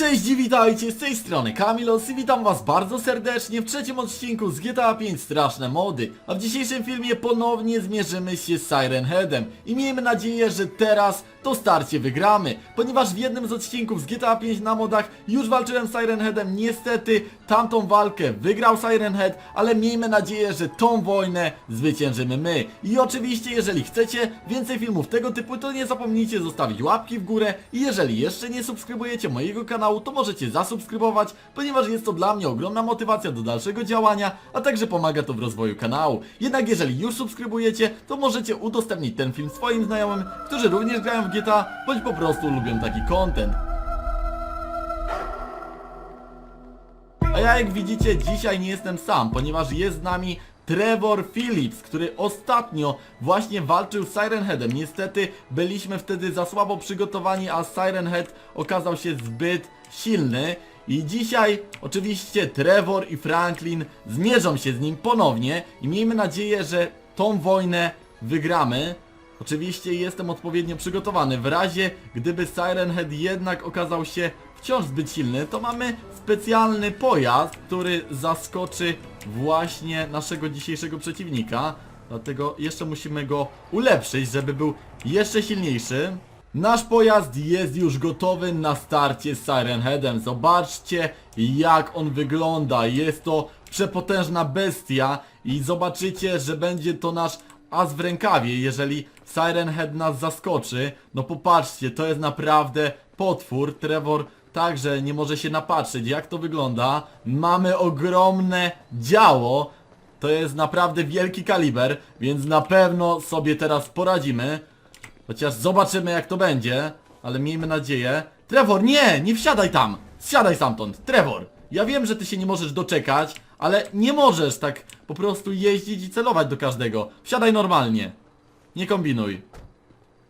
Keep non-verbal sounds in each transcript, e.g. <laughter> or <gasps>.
Cześć i witajcie z tej strony Kamilos i witam was bardzo serdecznie w trzecim odcinku z GTA 5 Straszne Mody. A w dzisiejszym filmie ponownie zmierzymy się z Siren Headem. I miejmy nadzieję, że teraz to starcie wygramy Ponieważ w jednym z odcinków z GTA 5 na modach już walczyłem z Siren Headem. Niestety tamtą walkę wygrał Siren Head Ale miejmy nadzieję, że tą wojnę zwyciężymy my. I oczywiście jeżeli chcecie więcej filmów tego typu to nie zapomnijcie zostawić łapki w górę I jeżeli jeszcze nie subskrybujecie mojego kanału to możecie zasubskrybować Ponieważ jest to dla mnie ogromna motywacja do dalszego działania A także pomaga to w rozwoju kanału Jednak jeżeli już subskrybujecie to możecie udostępnić ten film swoim znajomym Którzy również grają w GTA bądź po prostu lubią taki content A ja jak widzicie dzisiaj nie jestem sam, ponieważ jest z nami Trevor Phillips, który ostatnio właśnie walczył z Siren Headem. Niestety byliśmy wtedy za słabo przygotowani, a Siren Head okazał się zbyt silny. I dzisiaj oczywiście Trevor i Franklin zmierzą się z nim ponownie i miejmy nadzieję, że tą wojnę wygramy. Oczywiście jestem odpowiednio przygotowany. W razie gdyby Siren Head jednak okazał się wciąż zbyt silny, to mamy specjalny pojazd, który zaskoczy właśnie naszego dzisiejszego przeciwnika. Dlatego jeszcze musimy go ulepszyć, żeby był jeszcze silniejszy. Nasz pojazd jest już gotowy na starcie z Siren Headem. Zobaczcie jak on wygląda. Jest to przepotężna bestia i zobaczycie, że będzie to nasz as w rękawie, jeżeli Siren Head nas zaskoczy. No popatrzcie, to jest naprawdę potwór. Trevor także nie może się napatrzeć, jak to wygląda. Mamy ogromne działo. To jest naprawdę wielki kaliber, więc na pewno sobie teraz poradzimy. Chociaż zobaczymy jak to będzie, ale miejmy nadzieję. Trevor, nie! Nie wsiadaj tam! Zsiadaj stamtąd! Trevor! Ja wiem, że ty się nie możesz doczekać, ale nie możesz tak po prostu jeździć i celować do każdego. Wsiadaj normalnie. Nie kombinuj.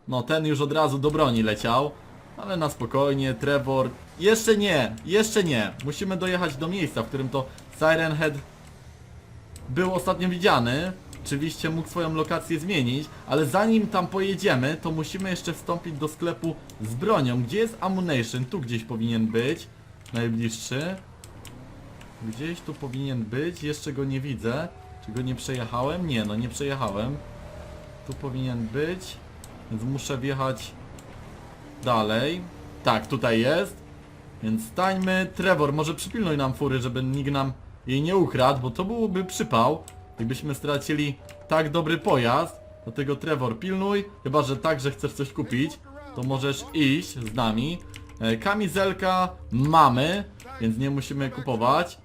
No, ten już od razu do broni leciał. Ale na spokojnie, Trevor. Jeszcze nie, jeszcze nie. Musimy dojechać do miejsca, w którym to Siren Head był ostatnio widziany. Oczywiście mógł swoją lokację zmienić, ale zanim tam pojedziemy, to musimy jeszcze wstąpić do sklepu z bronią. Gdzie jest ammunition? Tu gdzieś powinien być. Najbliższy. Gdzieś tu powinien być, jeszcze go nie widzę. Czy go nie przejechałem? Nie, no nie przejechałem. Tu powinien być, więc muszę wjechać dalej. Tak, tutaj jest. Więc stańmy. Trevor, może przypilnuj nam fury, żeby nikt nam jej nie ukradł, bo to byłoby przypał, jakbyśmy stracili tak dobry pojazd. Dlatego Trevor, pilnuj. Chyba, że tak, że chcesz coś kupić, to możesz iść z nami. E, Kamizelka mamy, więc nie musimy kupować.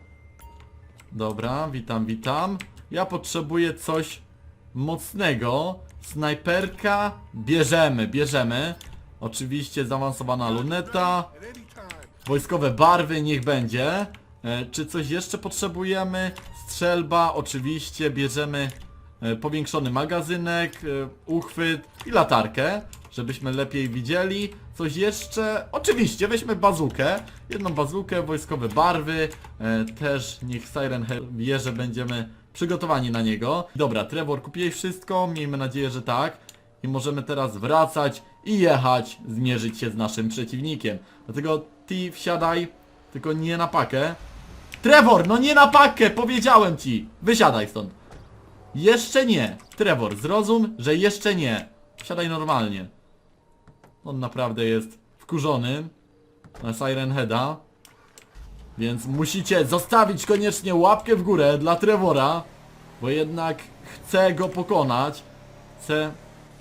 Dobra, witam, witam. Ja potrzebuję coś mocnego. Snajperka bierzemy, bierzemy. Oczywiście zaawansowana luneta. Wojskowe barwy, niech będzie. E, czy coś jeszcze potrzebujemy? Strzelba, oczywiście, bierzemy e, powiększony magazynek, e, uchwyt i latarkę, żebyśmy lepiej widzieli. Coś jeszcze? Oczywiście, weźmy bazukę. Jedną bazukę, wojskowe barwy. E, też niech Siren Head wie, że będziemy przygotowani na niego. Dobra, Trevor, kupiłeś wszystko? Miejmy nadzieję, że tak. I możemy teraz wracać i jechać, zmierzyć się z naszym przeciwnikiem. Dlatego ty wsiadaj, tylko nie na pakę. Trevor, no nie na pakę, powiedziałem ci! Wysiadaj stąd. Jeszcze nie. Trevor, zrozum, że jeszcze nie. Wsiadaj normalnie. On naprawdę jest wkurzony na Siren Heada. Więc musicie zostawić koniecznie łapkę w górę dla Trevora, bo jednak chcę go pokonać. Chcę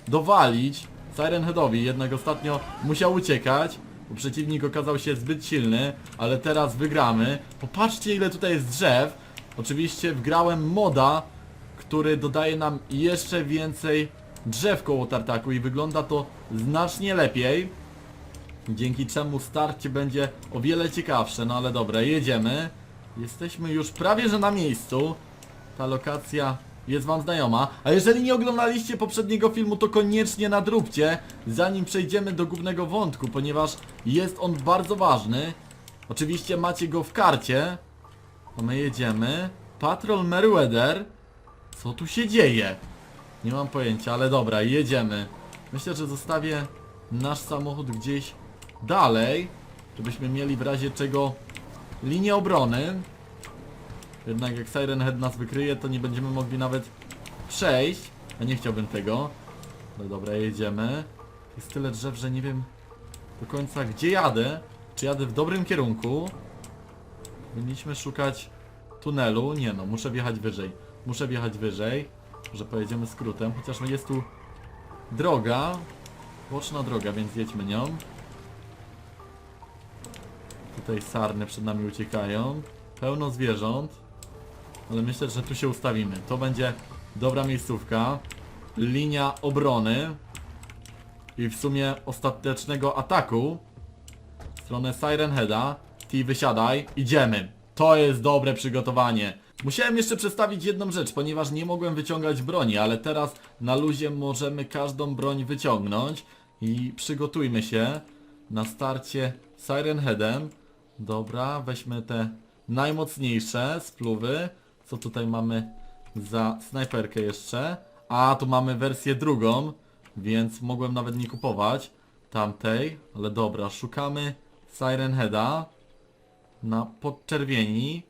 dowalić Siren Headowi, jednak ostatnio musiał uciekać, bo przeciwnik okazał się zbyt silny, ale teraz wygramy. Popatrzcie ile tutaj jest drzew. Oczywiście wgrałem moda, który dodaje nam jeszcze więcej drzew koło tartaku i wygląda to znacznie lepiej. Dzięki czemu starcie będzie o wiele ciekawsze, no ale dobra, jedziemy. Jesteśmy już prawie że na miejscu. Ta lokacja jest wam znajoma. A jeżeli nie oglądaliście poprzedniego filmu, to koniecznie nadróbcie, zanim przejdziemy do głównego wątku, ponieważ jest on bardzo ważny. Oczywiście macie go w karcie. To my jedziemy. Patrol Meriwether. Co tu się dzieje? Nie mam pojęcia, ale dobra, jedziemy. Myślę, że zostawię nasz samochód gdzieś dalej. żebyśmy mieli w razie czego linię obrony. Jednak jak Siren Head nas wykryje, to nie będziemy mogli nawet przejść. A nie chciałbym tego. No dobra, jedziemy. Jest tyle drzew, że nie wiem do końca gdzie jadę. Czy jadę w dobrym kierunku? Powinniśmy szukać tunelu. Nie no, muszę wjechać wyżej. Muszę wjechać wyżej. Może pojedziemy skrótem, chociaż no jest tu droga. Boczna droga, więc jedźmy nią. Tutaj sarny przed nami uciekają. Pełno zwierząt. Ale myślę, że tu się ustawimy. To będzie dobra miejscówka. Linia obrony. I w sumie ostatecznego ataku. W stronę Siren Heada. Ty wysiadaj. Idziemy. To jest dobre przygotowanie. Musiałem jeszcze przedstawić jedną rzecz, ponieważ nie mogłem wyciągać broni, ale teraz na luzie możemy każdą broń wyciągnąć. I przygotujmy się na starcie Siren Headem. Dobra, weźmy te najmocniejsze spluwy. Co tutaj mamy za snajperkę jeszcze? A, tu mamy wersję drugą, więc mogłem nawet nie kupować tamtej, ale dobra, szukamy Siren Heada na podczerwieni.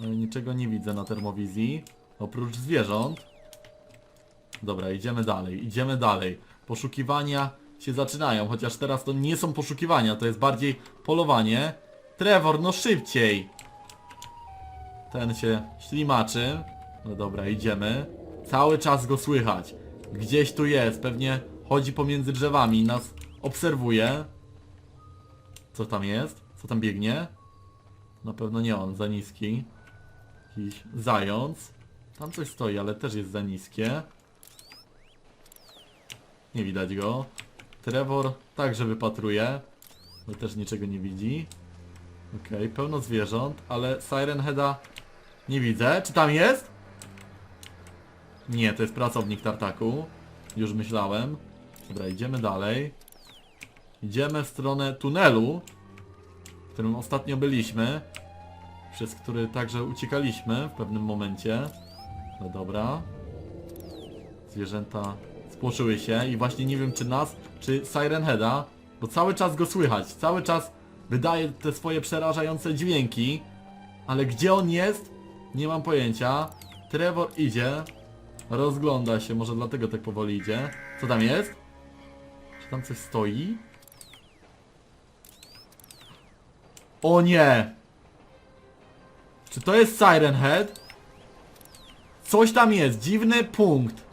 Ale niczego nie widzę na termowizji, oprócz zwierząt. Dobra, idziemy dalej, idziemy dalej. Poszukiwania się zaczynają, chociaż teraz to nie są poszukiwania, to jest bardziej polowanie. Trevor, no szybciej! Ten się ślimaczy. No dobra, idziemy. Cały czas go słychać. Gdzieś tu jest, pewnie chodzi pomiędzy drzewami nas obserwuje. Co tam jest? Co tam biegnie? Na pewno nie on, za niski. Jakiś zając. Tam coś stoi, ale też jest za niskie. Nie widać go. Trevor także wypatruje. Ale też niczego nie widzi. Okej, pełno zwierząt, ale Siren Heada nie widzę. Czy tam jest? Nie, to jest pracownik tartaku. Już myślałem. Dobra, idziemy dalej. Idziemy w stronę tunelu, w którym ostatnio byliśmy. Przez który także uciekaliśmy w pewnym momencie. No dobra. Zwierzęta spłoszyły się i właśnie nie wiem czy nas, czy Siren Heada, bo cały czas go słychać, cały czas wydaje te swoje przerażające dźwięki, ale gdzie on jest? Nie mam pojęcia. Trevor idzie, rozgląda się, może dlatego tak powoli idzie. Co tam jest? Czy tam coś stoi? O nie! Czy to jest Siren Head? Coś tam jest, dziwny punkt.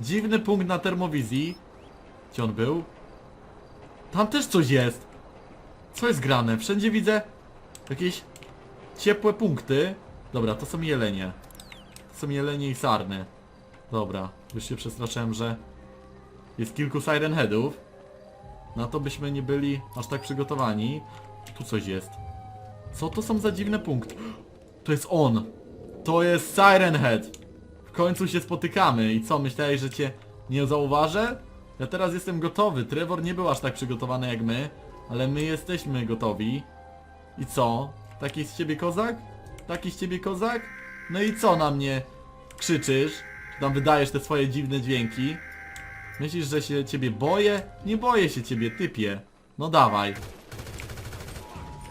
Dziwny punkt na termowizji. Gdzie on był? Tam też coś jest. Co jest grane? Wszędzie widzę jakieś ciepłe punkty. Dobra, to są jelenie. To są jelenie i sarny. Dobra, już się przestraszyłem, że jest kilku Siren Headów. Na to byśmy nie byli aż tak przygotowani. Tu coś jest. Co to są za dziwne punkty? <gasps> To jest on. To jest Siren Head. W końcu się spotykamy. I co, myślałeś, że cię nie zauważę? Ja teraz jestem gotowy. Trevor nie był aż tak przygotowany jak my, ale my jesteśmy gotowi. I co? Taki z ciebie kozak? Taki z ciebie kozak? No i co na mnie krzyczysz? Tam wydajesz te swoje dziwne dźwięki? Myślisz, że się ciebie boję? Nie boję się ciebie, typie. No dawaj.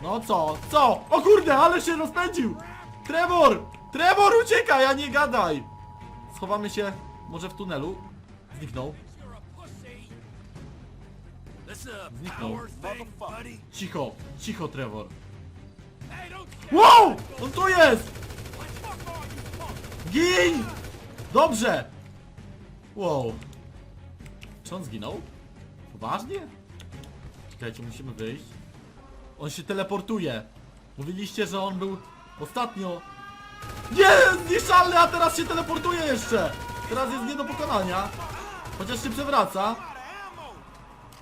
No co? Co? O kurde, ale się rozpędził! Trevor! Trevor, uciekaj, a nie gadaj! Schowamy się może w tunelu. Zniknął. Zniknął. Cicho, cicho, Trevor. Wow! On tu jest! Gin! Dobrze! Wow. Czy on zginął? Poważnie? Czekajcie, musimy wyjść. On się teleportuje. Mówiliście, że on był ostatnio... Nie! Zniszczalny, a teraz się teleportuje jeszcze! Teraz jest nie do pokonania. Chociaż się przewraca.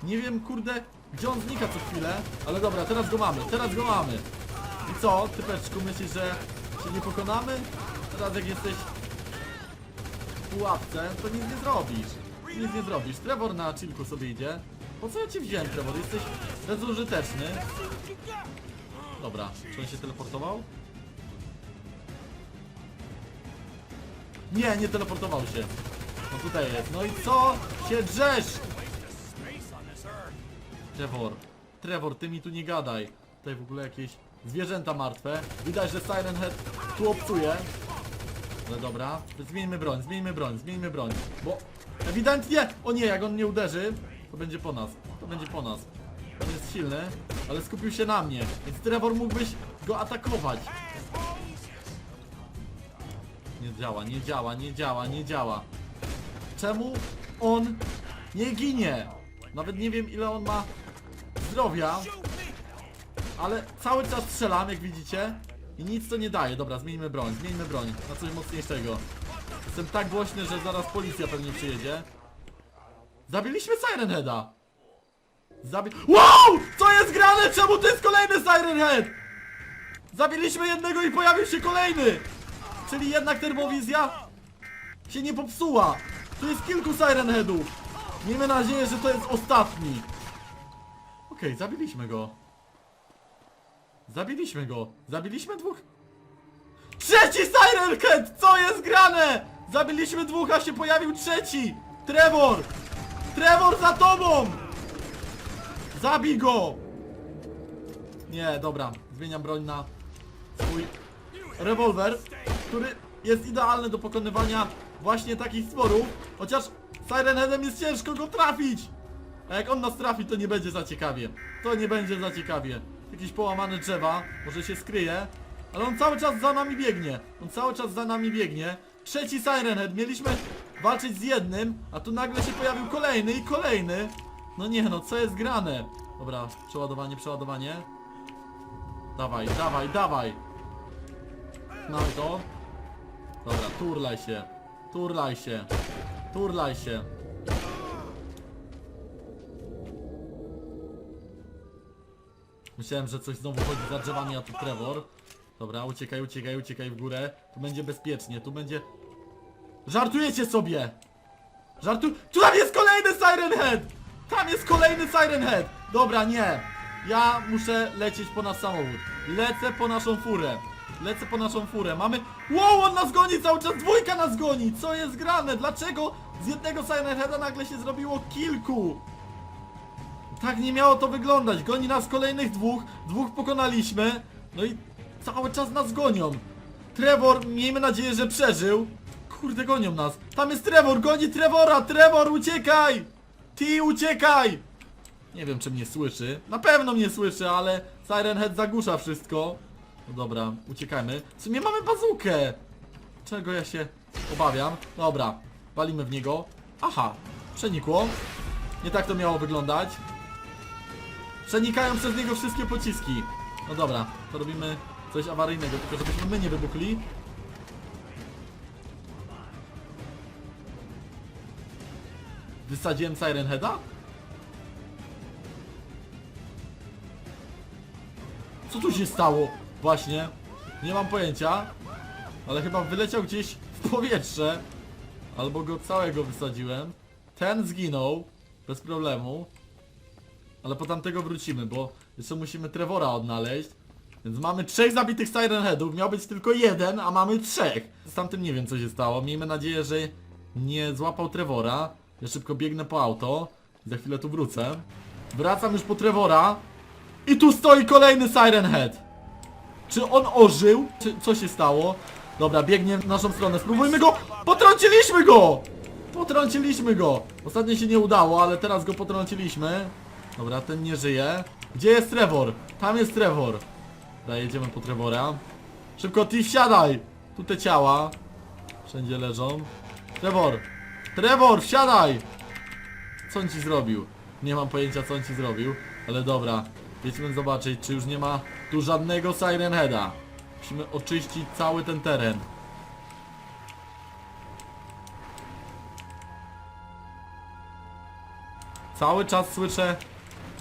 Nie wiem, kurde, gdzie on znika co chwilę. Ale dobra, teraz go mamy, teraz go mamy. I co, typeczku, myślisz, że się nie pokonamy? Teraz jak jesteś w pułapce, to nic nie zrobisz. Nic nie zrobisz. Trevor na chillku sobie idzie. Po co ja cię wziąłem, Trevor? Jesteś bezużyteczny. Dobra, czy on się teleportował? Nie, nie teleportował się. No tutaj jest. No i co się drzesz? Trevor. Trevor, ty mi tu nie gadaj. Tutaj w ogóle jakieś zwierzęta martwe. Widać, że Siren Head tu obcuje. Ale dobra, zmieńmy broń, zmieńmy broń, zmieńmy broń. Bo ewidentnie, o nie, jak on nie uderzy, to będzie po nas. To będzie po nas. On jest silny, ale skupił się na mnie. Więc Trevor mógłbyś go atakować. Nie działa, nie działa, nie działa, nie działa. Czemu on nie ginie? Nawet nie wiem ile on ma zdrowia. Ale cały czas strzelam, jak widzicie. I nic to nie daje. Dobra, zmieńmy broń, zmieńmy broń na coś mocniejszego. Jestem tak głośny, że zaraz policja pewnie przyjedzie. Zabiliśmy Siren Heada. Zabi... WOW! Co jest grane? Czemu to jest kolejny Siren Head? Zabiliśmy jednego i pojawił się kolejny! Czyli jednak termowizja się nie popsuła. Tu jest kilku Siren Headów. Miejmy nadzieję, że to jest ostatni. Okej, zabiliśmy go. Zabiliśmy go. Zabiliśmy dwóch. Trzeci Siren Head! Co jest grane? Zabiliśmy dwóch, a się pojawił trzeci! Trevor! Trevor za tobą! Zabij go! Nie, dobra. Zmieniam broń na swój rewolwer, który jest idealny do pokonywania właśnie takich stworów. Chociaż Siren Headem jest ciężko go trafić! A jak on nas trafi, to nie będzie za ciekawie. To nie będzie za ciekawie. Jakieś połamane drzewa, może się skryje. Ale on cały czas za nami biegnie. On cały czas za nami biegnie. Trzeci Siren. Mieliśmy walczyć z jednym, a tu nagle się pojawił kolejny i kolejny. No nie no, co jest grane? Dobra, przeładowanie, przeładowanie. Dawaj, dawaj, dawaj. Mamy to. Dobra, turlaj się. Turlaj się. Turlaj się. Myślałem, że coś znowu chodzi za drzewami, a tu Trevor. Dobra, uciekaj, uciekaj, uciekaj w górę. Tu będzie bezpiecznie, tu będzie... Żartujecie sobie! Żartu... Tu tam jest kolejny Siren Head! Tam jest kolejny Siren Head! Dobra, nie. Ja muszę lecieć po nasz samochód. Lecę po naszą furę. Lecę po naszą furę. Mamy... Wow, on nas goni cały czas! Dwójka nas goni! Co jest grane? Dlaczego z jednego Siren Heada nagle się zrobiło kilku? Tak nie miało to wyglądać. Goni nas kolejnych dwóch. Dwóch pokonaliśmy. No i cały czas nas gonią. Trevor, miejmy nadzieję, że przeżył. Kurde, gonią nas. Tam jest Trevor, goni Trevora. Trevor, uciekaj! Ty, uciekaj! Nie wiem, czy mnie słyszy. Na pewno mnie słyszy, ale Siren Head zagłusza wszystko. No dobra, uciekajmy. W sumie mamy bazukę. Czego ja się obawiam? Dobra, walimy w niego. Aha, przenikło. Nie tak to miało wyglądać. Przenikają przez niego wszystkie pociski. No dobra, to robimy coś awaryjnego, tylko żebyśmy my nie wybuchli. Wysadziłem Siren Heada? Co tu się stało? Właśnie. Nie mam pojęcia. Ale chyba wyleciał gdzieś w powietrze. Albo go całego wysadziłem. Ten zginął. Bez problemu. Ale po tamtego wrócimy, bo jeszcze musimy Trevora odnaleźć. Więc mamy trzech zabitych Siren Headów, miał być tylko jeden, a mamy trzech. Z tamtym nie wiem co się stało. Miejmy nadzieję, że nie złapał Trevora. Ja szybko biegnę po auto. Za chwilę tu wrócę. Wracam już po Trevora. I tu stoi kolejny Siren Head. Czy on ożył? Czy co się stało? Dobra, biegnie w naszą stronę. Spróbujmy go! Potrąciliśmy go! Potrąciliśmy go! Ostatnio się nie udało, ale teraz go potrąciliśmy. Dobra, ten nie żyje. Gdzie jest Trevor? Tam jest Trevor. Dobra, jedziemy po Trevora. Szybko, ty wsiadaj! Tu te ciała. Wszędzie leżą. Trevor! Trevor, wsiadaj! Co on ci zrobił? Nie mam pojęcia co on ci zrobił, ale dobra. Jedźmy zobaczyć, czy już nie ma tu żadnego Siren Heada. Musimy oczyścić cały ten teren. Cały czas słyszę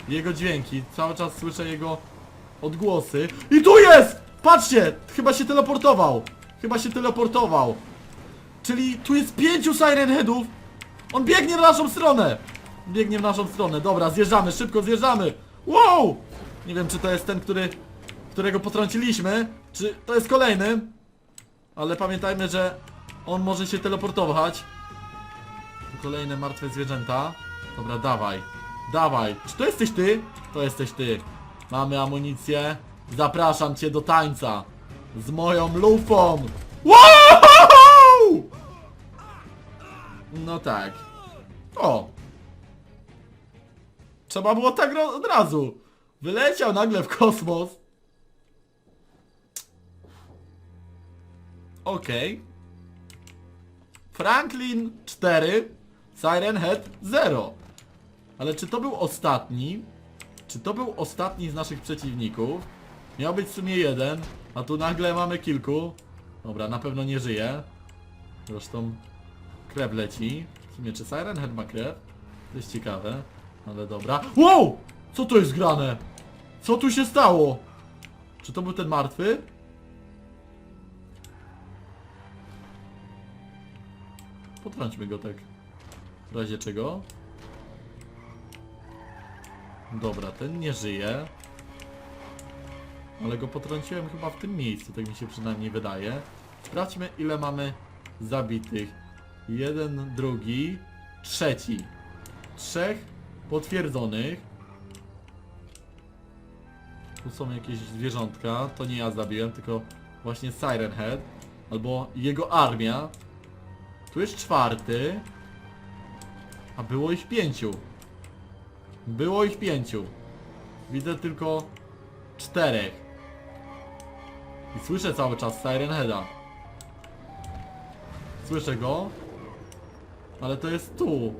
jego dźwięki, cały czas słyszę jego odgłosy. I tu jest! Patrzcie! Chyba się teleportował. Chyba się teleportował. Czyli tu jest pięciu Siren Headów. On biegnie w naszą stronę. Biegnie w naszą stronę. Dobra, zjeżdżamy, szybko zjeżdżamy. Wow! Nie wiem, czy to jest ten, który, którego potrąciliśmy, czy to jest kolejny. Ale pamiętajmy, że on może się teleportować. Kolejne martwe zwierzęta. Dobra, dawaj. Dawaj. Czy to jesteś ty? To jesteś ty. Mamy amunicję. Zapraszam cię do tańca. Z moją lufą. Wow! No tak. O. Trzeba było tak od razu. Wyleciał nagle w kosmos. Okej. Franklin 4, Siren Head 0. Ale czy to był ostatni? Czy to był ostatni z naszych przeciwników? Miał być w sumie jeden, a tu nagle mamy kilku. Dobra, na pewno nie żyje. Zresztą krew leci. W sumie czy Siren Head ma krew? To jest ciekawe, ale dobra. Wow! Co to jest grane? Co tu się stało? Czy to był ten martwy? Potrąćmy go tak. W razie czego? Dobra, ten nie żyje. Ale go potrąciłem chyba w tym miejscu, tak mi się przynajmniej wydaje. Sprawdźmy ile mamy zabitych. Jeden, drugi, trzeci. Trzech potwierdzonych. Tu są jakieś zwierzątka. To nie ja zabiłem, tylko właśnie Siren Head. Albo jego armia. Tu jest czwarty. A było ich pięciu. Było ich pięciu. Widzę tylko czterech. I słyszę cały czas Siren Heada. Słyszę go. Ale to jest tu.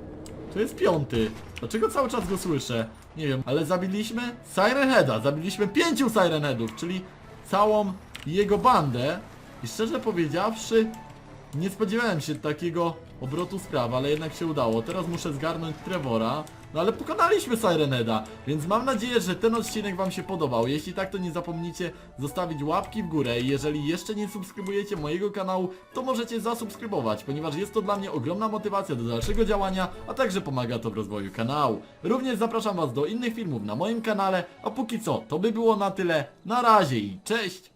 To jest piąty. Dlaczego cały czas go słyszę? Nie wiem, ale zabiliśmy Siren Heada. Zabiliśmy pięciu Siren Headów, czyli całą jego bandę. I szczerze powiedziawszy, nie spodziewałem się takiego obrotu spraw, ale jednak się udało. Teraz muszę zgarnąć Trevora. No ale pokonaliśmy Sirenheada, więc mam nadzieję, że ten odcinek wam się podobał. Jeśli tak, to nie zapomnijcie zostawić łapki w górę i jeżeli jeszcze nie subskrybujecie mojego kanału, to możecie zasubskrybować, ponieważ jest to dla mnie ogromna motywacja do dalszego działania, a także pomaga to w rozwoju kanału. Również zapraszam was do innych filmów na moim kanale, a póki co, to by było na tyle. Na razie i cześć!